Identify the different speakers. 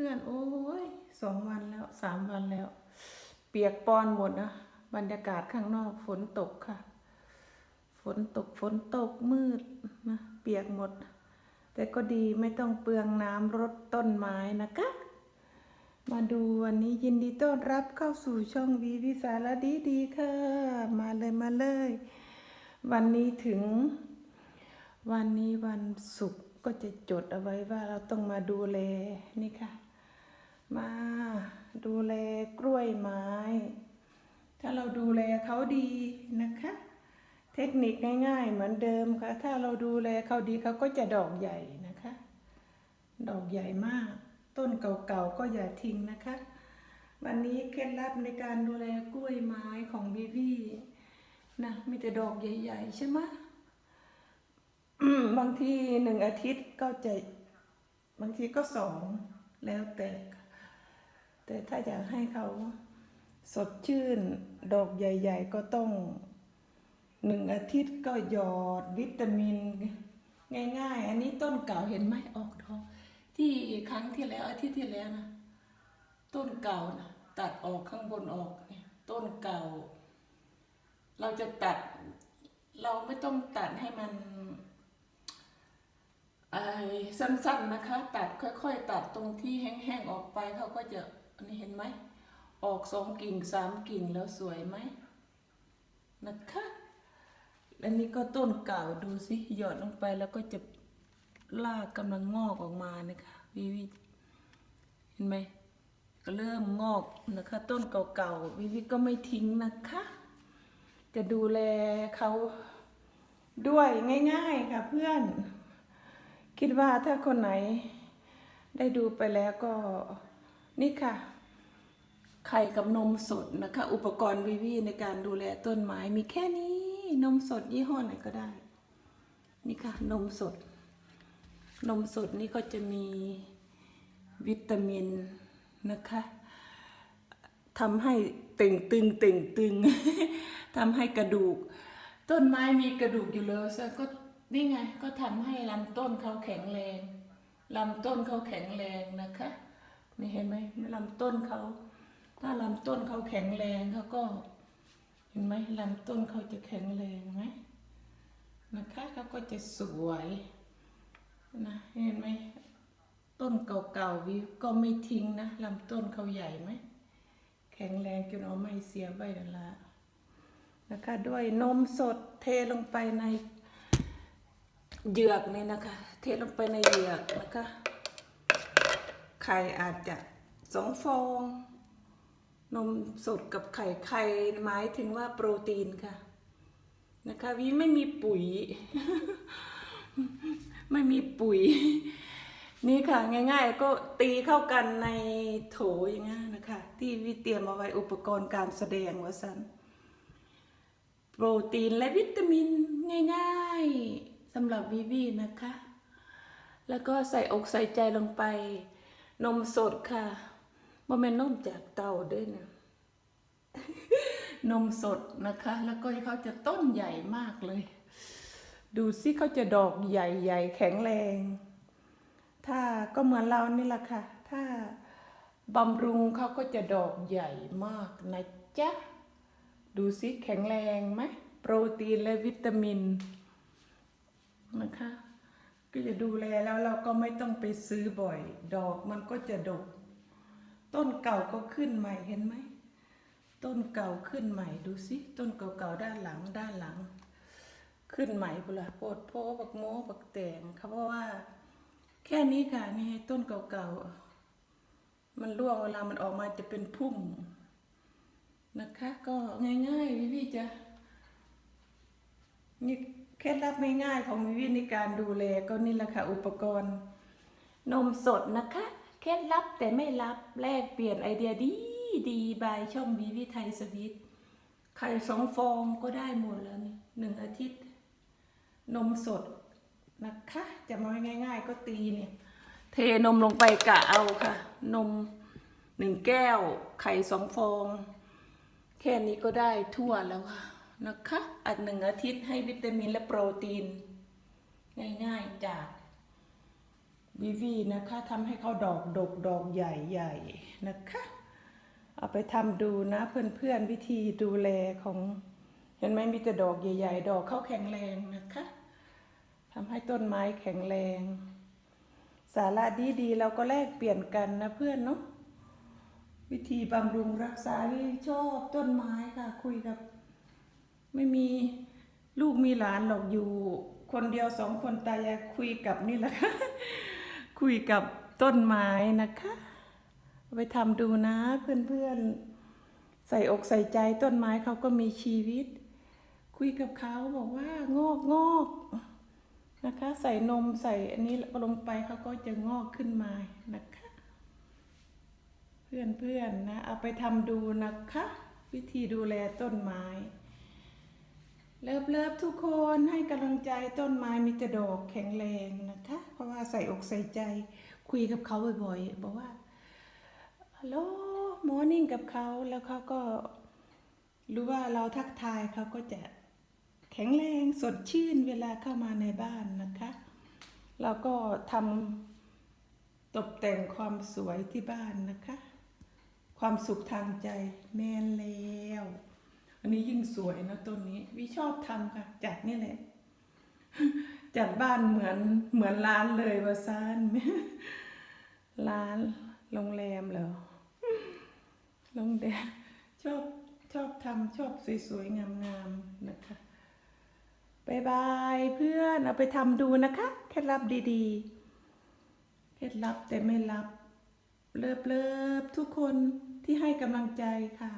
Speaker 1: เพื่อนๆ โอ้ยสองวันแล้วสามวันแล้ว เปียกปอนหมดนะบรรยากาศข้างนอกฝนตกค่ะ ฝนตกฝนตกมืดนะเปียกหมด แต่ก็ดีไม่ต้องเปลืองน้ำรดต้นไม้นะคะ มาดูวันนี้ยินดีต้อนรับเข้าสู่ช่องวีวิสารดีดีๆค่ะ มาเลยมาเลย วันนี้ถึง วันนี้วันศุกร์ก็จะจดเอาไว้ว่าเราต้องมาดูแลนี่ค่ะ มาดูแลกล้วยไม้ ถ้าเราดูแลเขาดีนะคะ เทคนิคง่ายๆเหมือนเดิมค่ะ ถ้าเราดูแลเขาดีเขาก็จะดอกใหญ่นะคะ ดอกใหญ่มาก ต้นเก่าๆก็อย่าทิ้งนะคะ วันนี้เคล็ดลับในการดูแลกล้วยไม้ของบีบีนะมีแต่ดอกใหญ่ๆใช่ไหมอืมบางทีหนึ่งอาทิตย์ก็จะบางทีก็สองแล้วแต่ค่ะ แต่ถ้าอยากให้เขาสดชื่น ดอกใหญ่ ๆ ก็ต้องหนึ่งอาทิตย์ก็หยอดวิตามิน ง่าย ๆ อันนี้ต้นเก่าเห็นไหมออกดอกที่ครั้งที่แล้วอาทิตย์ที่แล้วนะต้นเก่านะตัดออกข้างบนออกเนี่ยต้นเก่า เราจะตัด เราไม่ต้องตัดให้มันไอ้สั้นๆนะคะ ตัดค่อย ๆ ตัดตรงที่แห้งๆออกไปเขาก็จะ อันนี้เห็นไหม ออกสองกิ่งสามกิ่งแล้วสวยไหมนะคะอันนี้ก็ต้นเก่าดูสิหยอดลงไปแล้วก็จะลากกำลังงอกออกมานะคะวิวิเห็นไหมก็เริ่มงอกนะคะ ต้นเก่าๆวิวิก็ไม่ทิ้งนะคะ จะดูแลเขาด้วยง่าย ๆค่ะเพื่อน คิดว่าถ้าคนไหนได้ดูไปแล้วก็ นี่ค่ะ ไข่กับนมสดนะคะ อุปกรณ์วิวีในการดูแลต้นไม้มีแค่นี้ นมสดยี่ห้อไหนก็ได้ นี่ค่ะ นมสด นมสดนี่ก็จะมีวิตามินนะคะทำให้เต่งตึงเต่งตึงทำให้กระดูก ต้นไม้มีกระดูกอยู่เลยซะก็นี่ไงก็ทำให้ลำต้นเขาแข็งแรงลำต้นเขาแข็งแรงนะคะ นี่เห็นไหมลำต้นเขา ถ้าลำต้นเขาแข็งแรงเขาก็ เห็นไหมลำต้นเขาจะแข็งแรงไหมนะคะเขาก็จะสวยนะเห็นไหมต้นเก่าๆวิวก็ไม่ทิ้งนะลำต้นเขาใหญ่ไหมแข็งแรงจนเอาไม่เสียใบละนะคะด้วยนมสดเทลงไปในเหยือกนี่นะคะ เทลงไปในเหยือกนะคะ ไข่อาจจะสองฟอง นมสดกับไข่ไข่หมายถึงว่าโปรตีนค่ะ นะคะวิไม่มีปุ๋ย ไม่มีปุ๋ย นี่ค่ะ ง่าย ๆ ก็ตีเข้ากันในโถอย่างเงี้ยนะคะ ที่วิเตรียมเอาไว้อุปกรณ์การแสดงว่าสันโปรตีนและวิตามินง่ายๆสำหรับวิวีนะคะ แล้วก็ใส่อกใส่ใจลงไป นมสดค่ะบ่แม่นนมจากเต่าด้วยนะนมสดนะคะ แล้วก็เขาจะต้นใหญ่มากเลย ดูสิเขาจะดอกใหญ่ๆแข็งแรง ถ้าก็เหมือนเรานี่แหละค่ะ ถ้าบำรุงเขาก็จะดอกใหญ่มากนะจ๊ะ ดูสิแข็งแรงไหมโปรตีนและวิตามินนะคะ ก็จะดูแลแล้วเราก็ไม่ต้องไปซื้อบ่อย ดอกมันก็จะดก ต้นเก่าก็ขึ้นใหม่เห็นไหม ต้นเก่าขึ้นใหม่ดูสิ ต้นเก่าๆด้านหลังด้านหลัง ขึ้นใหม่ปุละโพดโพบักโมบักแตงเขาเพราะว่า แค่นี้ค่ะนี่ต้นเก่าๆมันร่วงเวลามันออกมาจะเป็นพุ่มนะคะ ก็ง่ายๆวิวีจะนี่ เคล็ดลับง่ายๆของวิวีในการดูแลก็นี่แหละค่ะ อุปกรณ์ นมสดนะคะ เคล็ดลับแต่ไม่ลับแลกเปลี่ยนไอเดียดีดีบายช่องวิวีไทยสวิตไข่สองฟองก็ได้หมดแล้วนี่หนึ่งอาทิตย์ นมสดนะคะ จะมาง่าย ๆ ก็ตีเนี่ย เทนมลงไปกะเอาค่ะ นมหนึ่งแก้ว ไข่สองฟอง แค่นี้ก็ได้ทั่วแล้วค่ะ นะคะอัดหนึ่งอาทิตย์ให้วิตามินและโปรตีน ง่ายๆจากวีวีนะคะทำให้เขาดอกดกดอกใหญ่ๆนะคะ เอาไปทำดูนะเพื่อนๆวิธีดูแลของเห็นไหมมีแต่ดอกใหญ่ ๆ ดอกเขาแข็งแรงนะคะทำให้ต้นไม้แข็งแรง สาระดีๆเราก็แลกเปลี่ยนกันนะเพื่อนเนาะวิธีบำรุงรักษาที่ชอบต้นไม้ค่ะคุยกับ ไม่มีลูกมีหลานหรอกอยู่ คนเดียวสองคนตายายคุยกับนี่แหละค่ะคุยกับต้นไม้นะคะไปทำดูนะเพื่อนๆ ใส่อกใส่ใจต้นไม้เขาก็มีชีวิต คุยกับเขาบอกว่างอกงอกนะคะ ใส่นมใส่อันนี้ลงไปเขาก็จะงอกขึ้นมานะคะ เพื่อนๆนะเอาไปทำดูนะคะ วิธีดูแลต้นไม้ เลิฟเลิฟทุกคนให้กำลังใจต้นไม้มีแต่ดอกแข็งแรงนะคะ เพราะว่าใส่อกใส่ใจคุยกับเขาบ่อยๆบอกว่าฮัลโหลมอร์นิ่งกับเขาแล้วเขาก็รู้ว่าเราทักทายเขาก็จะแข็งแรงสดชื่นเวลาเข้ามาในบ้านนะคะเราก็ทำตกแต่งความสวยที่บ้านนะคะ ความสุขทางใจแม่นแล้ว นนี้ยิ่งสวยนะต้นนี้ วิชอบทำค่ะ จัดนี่แหละ จัดบ้านเหมือนเหมือนร้านเลยวะซานร้านโรงแรมเหรอโรงแรมชอบชอบทำชอบสวยๆงามๆนะคะบายบายเพื่อนเอาไปทำดูนะคะเคล็ดลับดีๆเคล็ดลับแต่ไม่ลับ เลิฟเลิฟทุกคนที่ให้กำลังใจค่ะ